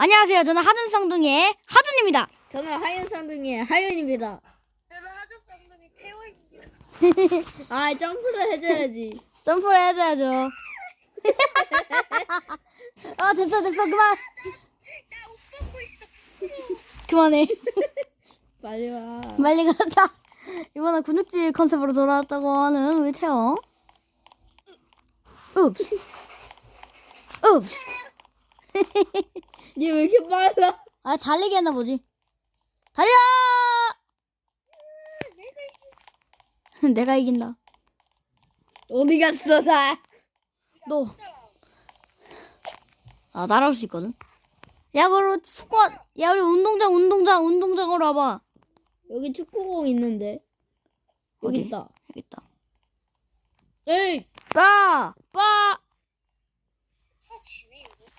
안녕하세요. 저는 하준 쌍둥이의 하준입니다. 저는 하윤 쌍둥이의 하윤입니다. 저는 하주 쌍둥이 태호입니다. 아 점프를 해줘야지. 점프를 해줘야죠. 아 됐어 됐어 그만 나옷 벗고 있어. 그만해. 빨리 와. 빨리 가자. 이번엔 근육질 컨셉으로 돌아왔다고 하는 우리 태영. 읍스. 읍스. 얘 왜 이렇게 빨라? 아 달리기 했나 보지. 달려! 내가 이긴다. 어디 갔어 다? 너. 아 따라올 수 있거든. 야 그럼 축구. 야 우리 운동장 운동장 운동장으로 와봐. 여기 축구공 있는데. 여기 어디? 있다. 여기 있다. 에이. 빠! 빠!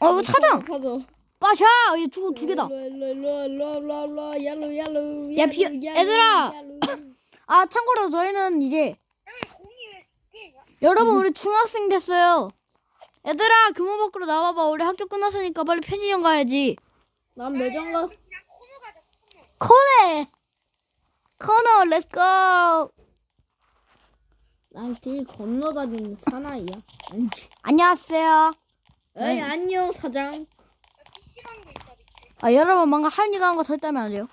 어 이거 찾아. 가져. 빠샤! 개다. 일로 일로 얄로 얄로. 야, 비- 얘들아! 아 참고로 저희는 이제 두? 여러분 우리 중학생 됐어요. 얘들아 교문 밖으로 나와봐. 우리 학교 끝났으니까 빨리 편의점 가야지. 난 매점 가. 코네. 코너 렛츠고. 난길 건너다니는 사나이야. 안녕하세요. 에이 네. 안녕 사장. 야, PC방도 있다 밑에. 아 여러분 뭔가 하윤이가 한 거 절대 하면 안 돼요.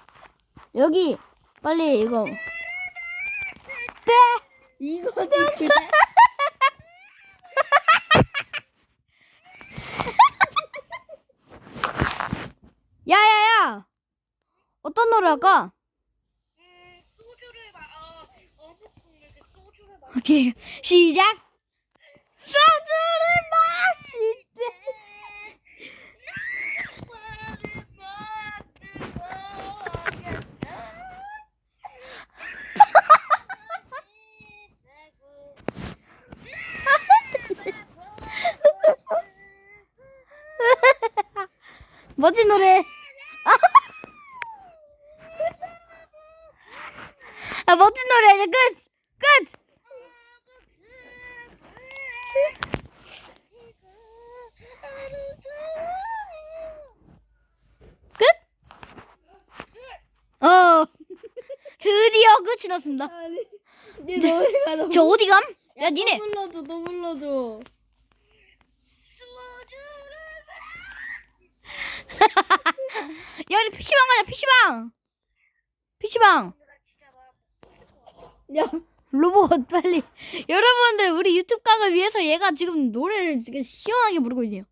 여기 빨리 이거 이거 어떻게? 야야야 어떤 노래 할까? 음, 소주를 마, 어, 어묵국물 그 소주를 마. 오케이 시작. 소주를 마실 때. 멋진 노래. 아 멋진 노래 이제 끝 끝. 끝? 어 드디어 끝이 났습니다. 아니. 얘 노래가 너무. 저 어디 감? 야 니네 너 불러줘, 너 불러줘. 야 우리 PC방 가자 PC방. PC방. 야, 로봇 빨리. 여러분들 우리 유튜브 각을 위해서 얘가 지금 노래를 지금 시원하게 부르고 있네요.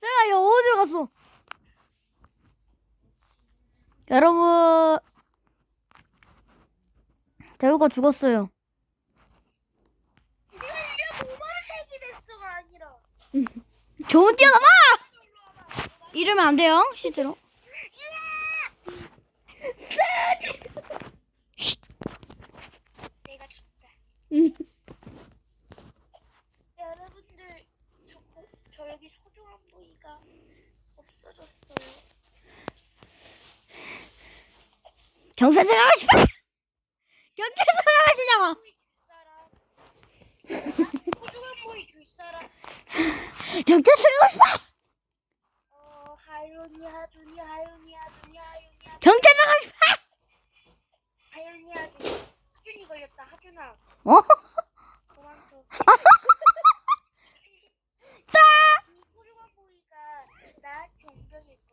내가 얘 어디로 갔어 여러분 대우가 죽었어요 좋은 뛰어넘어! 이러면 안 돼요, 실제로. 여러분들 저, 고- 저 여기 소중한 부위가 없어졌어요. 경찰서 가고 싶어! 경찰서 가고 싶냐고! 줄 사람. 경찰서 가고 싶어! 어 하윤이 하준이 하윤이 하준이 하윤이 하준이 경찰서 가고 싶어! 하윤이 하준이 하준이 걸렸다 하준아 어? 도망쳐. 이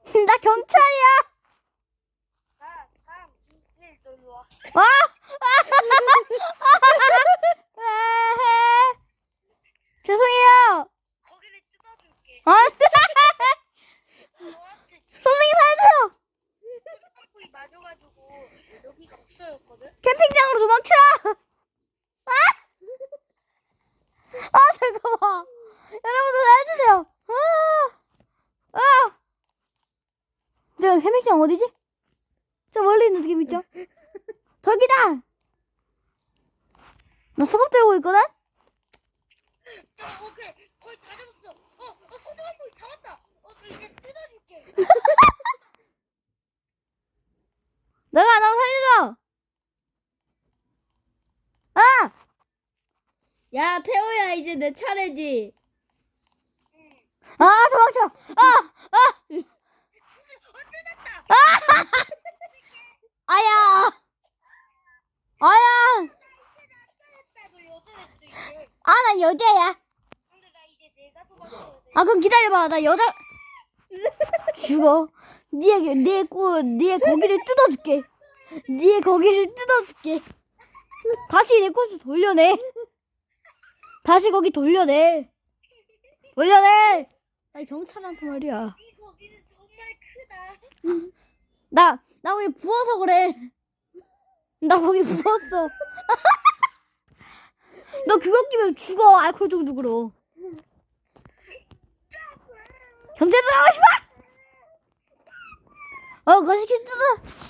거야. 나 경찰이야! 가, 가, 일 놀러 와. 와! 에헤. 죄송해요! 거기를 뜯어줄게. 안 돼! 너한테 선생님 살려줘요! 소중한 부위 맞아가지고 여기가 없어졌거든. 캠핑장으로 도망쳐! 아! 아, 잠깐만. 여러분들 살려주세요. 아! 아! 저 캠핑장 어디지? 저 멀리 있는 캠핑장? 저기다! 나 수갑 들고 있거든? 자, 오케이. 거의 다 잡았어. 어, 어, 소중한 부위 잡았다. 어, 저 이제 뜯어줄게. 야 태호야 이제 내 차례지. 응. 아 도망쳐. 아 아. 어 뜯었다. 아야. 아야. 아나 여자야. 아 그럼 기다려봐. 나 여자. 죽어. 니의 니의 꼬 니의 고기를 뜯어줄게. 니의 고기를 뜯어줄게. 다시 내 꽃을 돌려내. 다시 거기 돌려내. 돌려내. 아니 경찰한테 말이야. 이 고기는 정말 크다. 나, 나 거기 부어서 그래. 나 거기 부었어. 너 그거 끼면 죽어, 알코올 중독으로. 경찰 들어가고 싶어! 어, 거시기 뜯어.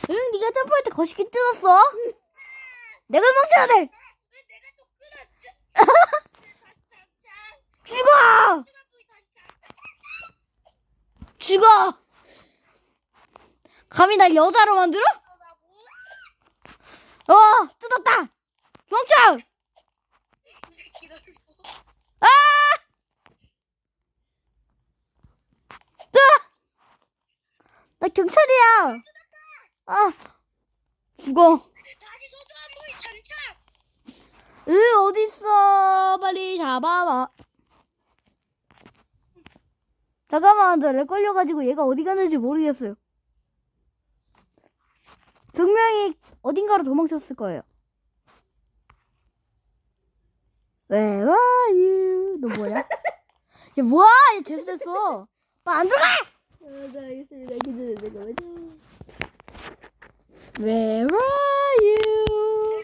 응, 네가 점프할 때 거시기 뜯었어. 내가. 왜 내가 또 끊었죠? 죽어! 죽어! 감히 날 여자로 만들어? 어, 뜯었다! 멈춰! 아! 으아! 나 경찰이야. 아, 죽어. 으, 어디 있어? 빨리 잡아봐. 잠깐만, 나렉 걸려가지고 얘가 어디 갔는지 모르겠어요. 분명히 어딘가로 도망쳤을 거예요. Where are you? 너 뭐야? 얘 뭐야? 얘 죄수됐어. 빨리 안 들어가! 아, 네 알겠습니다. 기다려 잠깐만요. Where are you?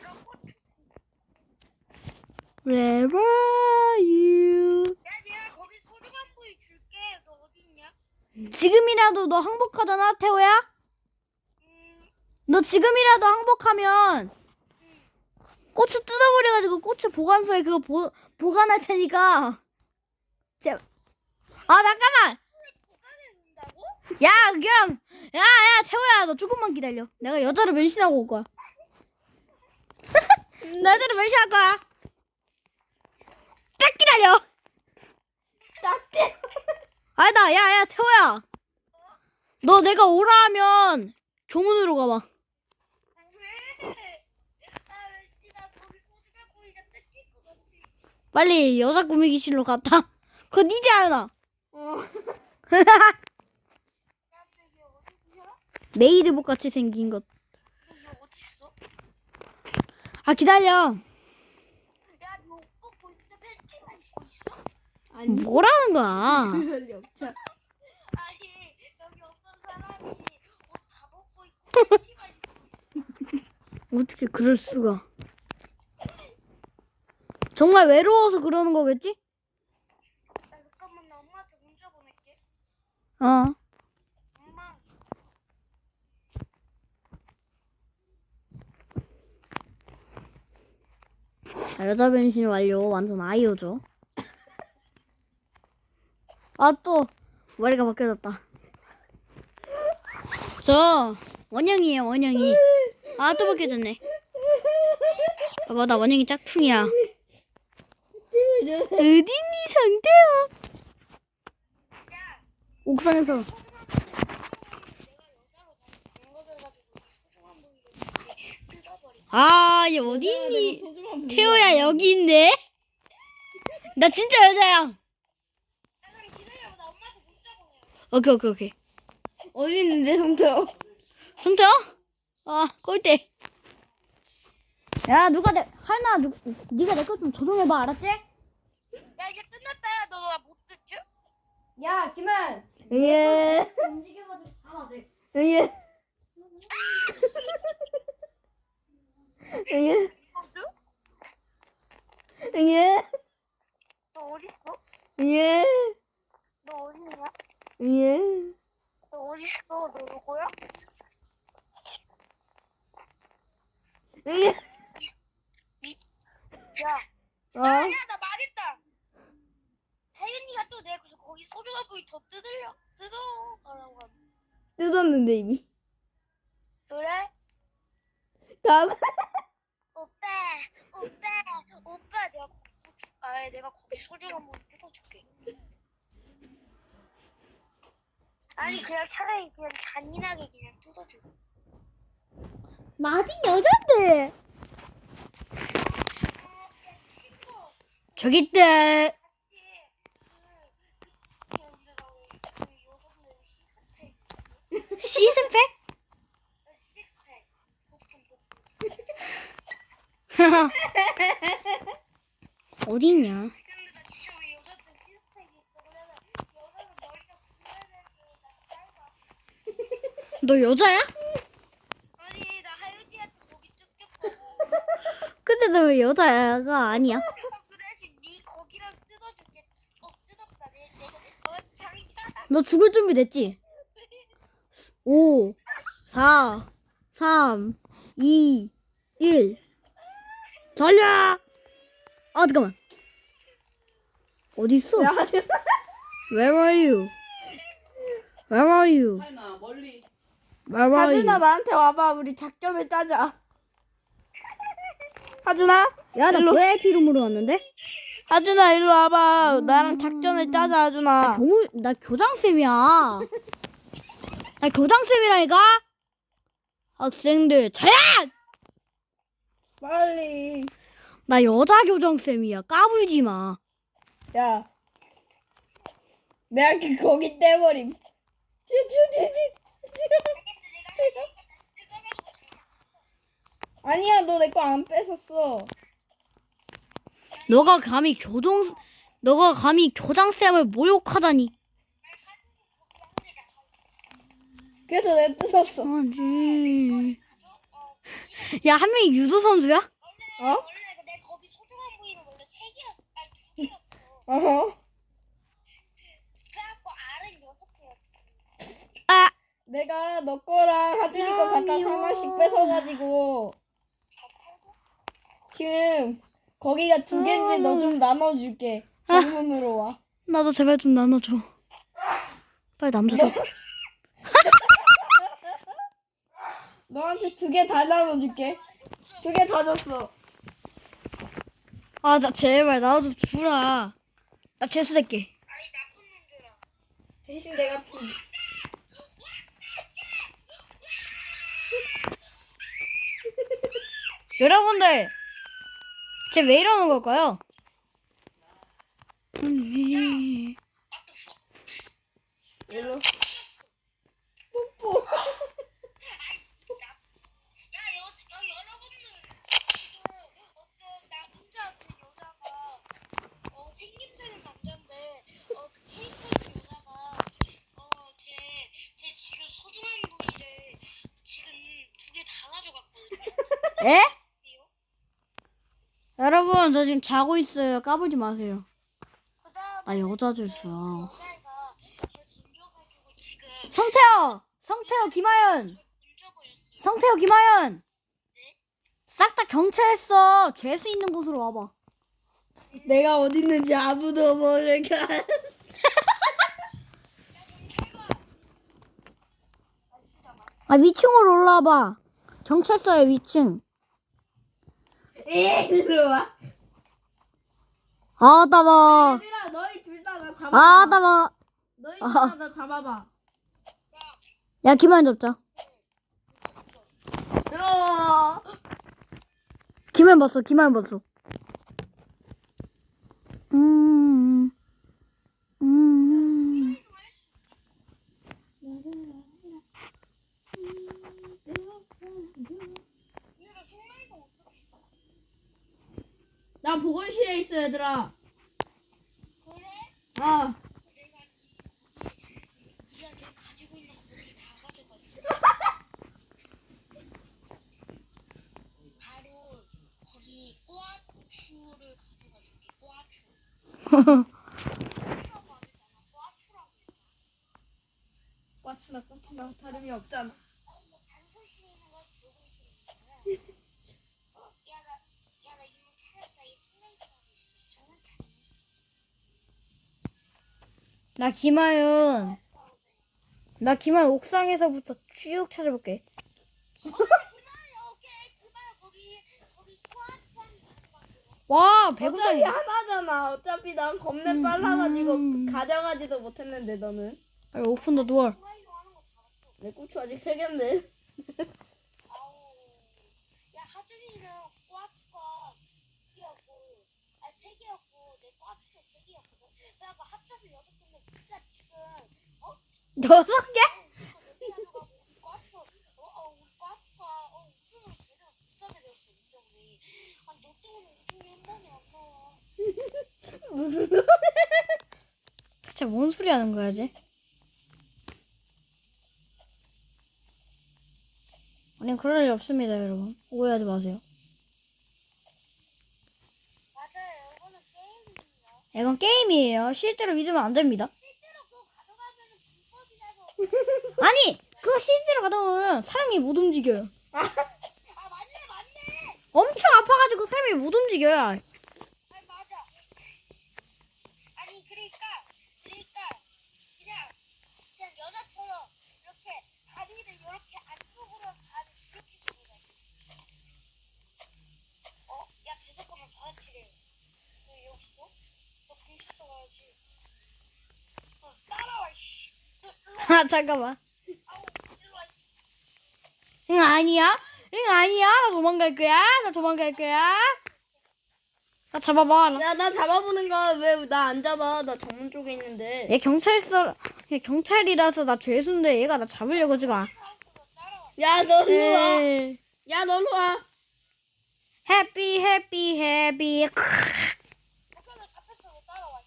Where are you? 야, 내가 거기 소중한 부위 줄게. 너 어디 있냐? 지금이라도 너 항복하잖아, 태호야? 음, 너 지금이라도 항복하면 음. 고추 뜯어버려가지고 고추 보관소에 그거 보, 보관할 테니까. 제... 아, 잠깐만! 야, 그럼, 야, 야, 태호야, 너 조금만 기다려. 내가 여자로 변신하고 올 거야. 나 여자로 변신할 거야. 딱 기다려! 딱 아니다, 야, 야, 태호야. 너 내가 오라 하면 교문으로 가봐. 빨리 여자 꾸미기실로 갔다. 근데 얘 어디야? 메이드복 같이 생긴 것. 아, 기다려. 야, 너 옷 벗고 있는데 팬티만 입고 있어? 아니 뭐라는 거야? 그럴 리 없죠. 아니, 여기 어떤 사람이 옷 다 벗고 있고 어떻게 그럴 수가. 정말 외로워서 그러는 거겠지? 나 잠깐만 나 엄마한테 문자 보낼게. 어. 엄마, 자, 여자 변신 완료. 완전 아이오죠. 아, 또, 머리가 바뀌어졌다. 저, 원영이에요, 원영이. 아, 또 바뀌어졌네. 봐봐, 나 원영이 짝퉁이야. 어딨니, 상태야? 야, 옥상에서. 아, 얘? 소중한 부위가 태호야, 여기 있네? 나 진짜 여자야. 야, 그럼 기다려봐. 나 엄마한테 문자 보내. 오케이, 오케이, 오케이. 어디 있는데 성태호? 성태야? 아, 꼴대. 야, 누가 내, 하연아, 누, 네가 내것좀 조정해봐, 알았지? 야, 이제 끝났다. 너 나못 듣죠? 야 김한. 예. 움직여가지고 잘하지. 예. 예. 예. 너 어디 있어? 예. 너 어디 있냐? 예. 너 어디 있어? 너 누구야? 예. 야, 어? 야, 나 말했다. 혜윤이가 또 내가 그래서 거기 소중한 부위 더 뜯으려 뜯어 가라고 하는. 뜯었는데 이미. 그래? 다음. 오빠, 오빠, 오빠, 내가 아 내가 거기 소중한 부위 뜯어줄게. 아니 그냥 차라리 그냥 잔인하게 그냥. 나 아직 여잔데. 저기 있대. 시스팩? 어디 있냐? 너 여자야? 아니 나 하윤이한테 거기 뜯겼고 근데 너 왜 여자가 아니야? 그 대신 네 뜯어줄게 어 뜯었다 내 내가 어너 죽을 준비 됐지? 5, 4, 3, 2, 1. 달려! 아, 잠깐만. 마. Where are you? Where are you? 하윤아 멀리 Are 하준아? 나한테 와봐. 우리 작전을 짜자. 하준아, 야, 나 일로. VIP 룸으로 왔는데? 하준아 일로 와봐. 나랑 작전을 짜자, 나 하준아. 교무, 나 교장쌤이야. 나 교장쌤이라니까? 학생들, 차렷! 빨리. 나 여자 교장쌤이야. 까불지 마. 야, 내가 그 거기 떼버림. 쭈쭈쭈쭈. 아니야, 너 내 거 안 뺏었어. 너가 감히 교종, 너가 감히 교장쌤을 모욕하다니. 그래서 내가 뜯었어. 아니. 야, 한 명이 유도 선수야? 어? 내 개였어 어허. 그래갖고 알은 여섯 개였어 아, 내가 너 거랑 하준이 거 각각 아니요. 하나씩 뺏어가지고 지금 거기가 두 개인데 너 좀 나눠줄게. 정문으로 와. 나도 제발 좀 나눠줘. 빨리 남자서. 너한테 두 개 다 나눠줄게. 두 개 다 줬어. 아, 나 제발 나도 좀 주라. 나 죄수 낼게. 아니 나쁜 놈들아 대신 내가 두 여러분들, 쟤 왜 이러는 걸까요? 음, 일로. 뽀뽀. 에? 저 지금 자고 있어요. 까불지 마세요. 저 던져가지고 지금 성태호! 성태호, 김하연! 성태호, 김하연! 싹 다 경찰서 죄수 있는 곳으로 와봐. 내가 어디 있는지 아무도 모르게. 아, 위층으로 올라와봐. 경찰서의 위층. 에 일로 와. 아, 따봐. 얘들아 너희 둘 다 나 잡아봐. 아, 따봐. 너희 둘 다 나 잡아봐. 야, 김하연 잡자. 어. 김하연 봤어, 김하연 봤어. 음, 음. 나 보건실에 있어 얘들아. 그래? 아. 내가 네가 지금 가지고 있는 거기 다 가져가지고 바로 거기 꼬아추를 가져가줄게 꼬아추 꼬아추라고 하잖아 꼬아추라고 꽈츠나 꽈츠나 다름이 없잖아. 어, 단소실에 있는 거 녹음실에 있는 거야 나 김하연. 나 김하연 옥상에서부터 쭉 찾아볼게. 와 어차피 배구장이 하나잖아. 어차피 난 겁내 음, 빨라가지고 음. 가져가지도 못했는데 너는 빨리 오픈 더 도어. 내 고추 아직 세 개인데. 하준이는 꽈추가 두 개였고, 아, 세 개였고, 여섯 개? 무슨 소리? 대체 뭔 소리 하는 거야 쟤? 아니 그럴 일 없습니다 여러분. 오해하지 마세요 이거는 게임입니다. 이건 게임이에요. 실제로 믿으면 안 됩니다. 아니 그거 실제로 가져오면 사람이 못 움직여요. 아, 맞네, 맞네! 엄청 아파가지고 사람이 못 움직여요. 아니 맞아. 아니 그러니까 그러니까 그냥 그냥 여자처럼 이렇게 다리를 이렇게 안쪽으로 안 이렇게 들어가. 어? 야 잠깐만 사라지래. 너 여기 있어? 너 공식서 가야지. 어 따라와 씨. 너 일로 와. 아 잠깐만. 응 아니야. 응 아니야. 나 도망갈 거야. 나 도망갈 거야. 나 잡아봐. 야, 나 잡아보는 거왜나 안 잡아? 나 정문 쪽에 있는데. 얘 경찰서 얘 경찰이라서 나 죄수인데 얘가 나 잡으려고 지금. 야, 너 일로 와. 에이. 야, 너 일로 와. 해피 해피 해피 따라와.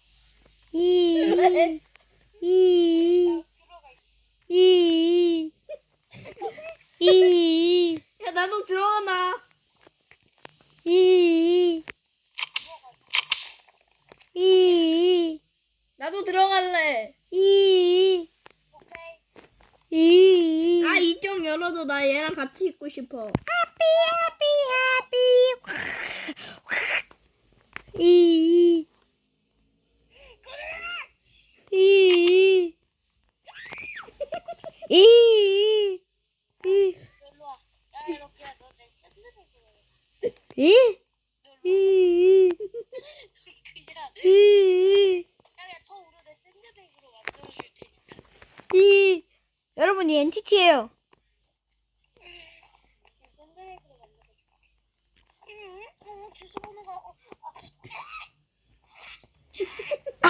이. 이. 이. 이. 야, 나도 들어가나. 이. 이. 나도 들어갈래. 이. 이. 아, 이쪽 열어도 나 얘랑 같이 있고 싶어. 해피 해피 해피 이. 이. 이. 이. 이. 이. 그냥 이. 그냥 더 우려 내 샌드백으로 만들어줄 테니까. 이. 여러분 이 엔티티예요. 샌드백으로 만들어줄게. 응? 응? 죄송합니다. 어, 아,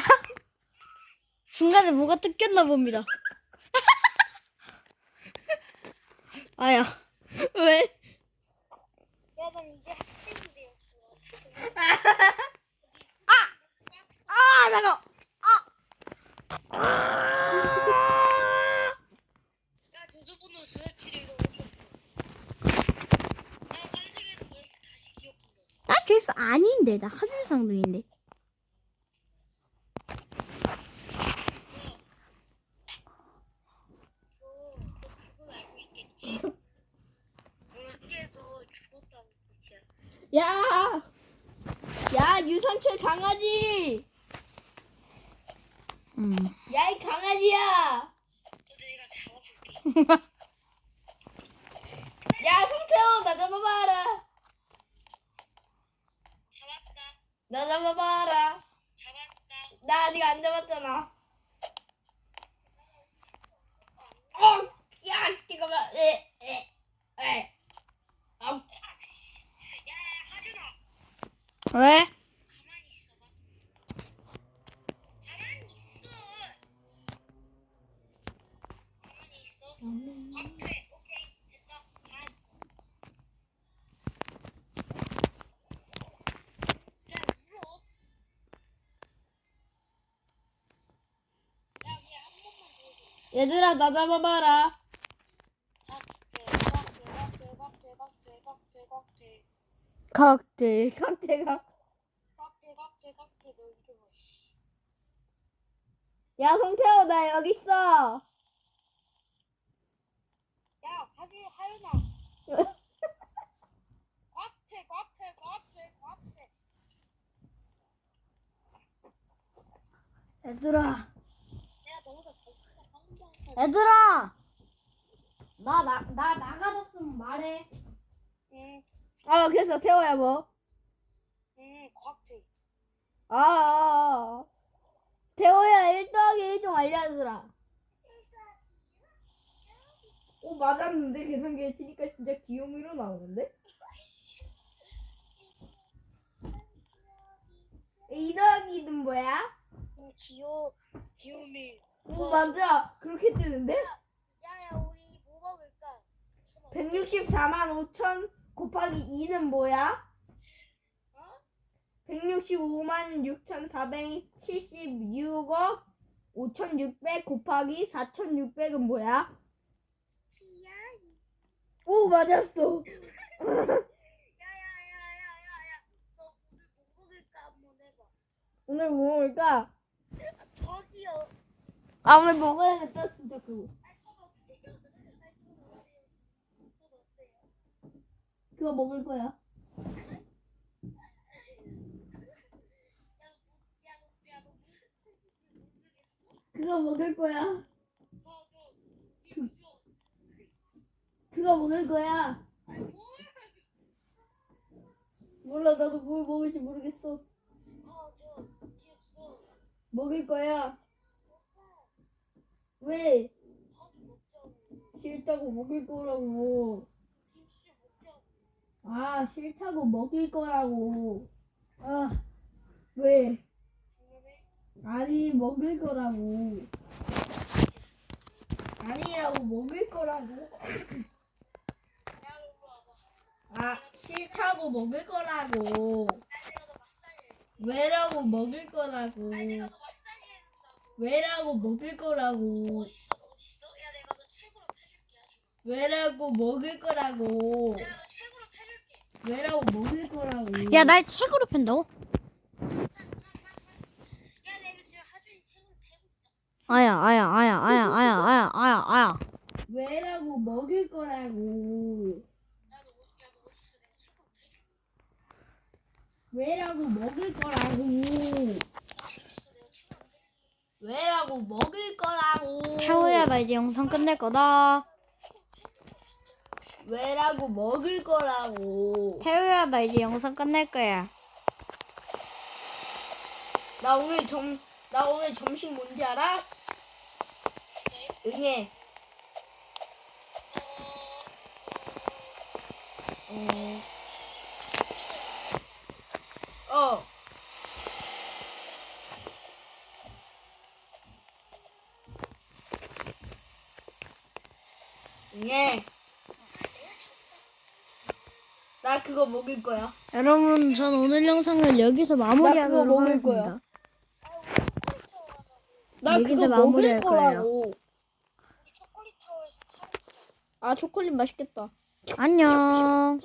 중간에 뭐가 뜯겼나 봅니다. 아야. 왜? 아, 잠깐. 나 죄수 아닌데 나 하준상등인데. 너, 너 그건 알고 있겠지? 여기에서 죽었다는 뜻이야. 야! 야, 유산철 강아지! 음. 야, 이 강아지야! 너 내가 잡아줄게. 야, 송태호, 나 잡아봐라! 잡았다. 나 잡아봐라! 잡았다. 나 아직 안 잡았잖아. 어! 야, 잠깐만. 에, 에, 에. 아우. 야, 야, 하준아. 왜? 가만히 있어봐. 가만히 있어. 가만히 있어. 오케이, 오케이, 됐어. 가. 야, 울어. 야, 우리 한 번만 보여줘. 얘들아, 나 잡아봐라. 각, 대각. 각대. 강태가. 각, 대각, 대각, 대. 너 이리 와, 씨. 야, 송태호, 나 여기 있어. 야, 가지, 하윤아. 얘들아. 내가 너보다 더 크다, 황당. 얘들아. 나 나 나 나가졌으면 말해. 응, 어, 그래서 태호야, 뭐? 응. 과학회. 아, 아, 아. 태호야 1 더하기 1 좀 알려주라. 오 맞았는데 계산기에 치니까 진짜 귀요미로 나오는데? 2 더하기 2는 뭐야? 음, 귀여 귀요미. 오 맞아 그렇게 뜨는데? 야야 우리 뭐 먹을까? 164만 5천 곱하기 2는 뭐야? 어? 165만 6,476억 5,600 곱하기 4,600은 뭐야? 오 맞았어. 야야야야야야. 너 오늘 뭐 먹을까 한번 해봐. 오늘 뭐 먹을까? 아, 저기요. 아 오늘 먹어야겠다 진짜 그거. 그거 먹을 거야. 그거 먹을 거야. 그거 먹을 거야. 몰라 나도 뭘 먹을지 모르겠어. 먹을 거야. 왜? 싫다고 먹을 거라고. 아 싫다고 먹을 거라고. 아 왜? 아니 먹을 거라고. 아니라고 먹을 거라고. 아 싫다고 먹을 거라고. 왜라고 먹을 거라고. 왜라고 뭐 먹일 거라고. 왜라고 먹일 거라고. 왜라고 먹일 거라고. 야, 날 책으로 팬다고? 아야, 아야, 아야, 아야, 아야, 아야, 아야, 아야. 왜라고 먹일 거라고. 왜라고 먹을 거라고. 왜라고 먹을 거라고. 태우야 나 이제 영상 끝낼 거다 왜라고 먹을 거라고. 태우야 나 이제 영상 끝낼 거야 나 오늘 점, 나 오늘 점심 뭔지 알아? 응애. 어. 어. 응애. 나 그거 먹을 거야. 여러분 전 오늘 영상을 여기서 마무리하도록 먹을 거야. 하겠습니다 나 그거 먹을 마무리할. 거라고. 아 초콜릿 맛있겠다. 안녕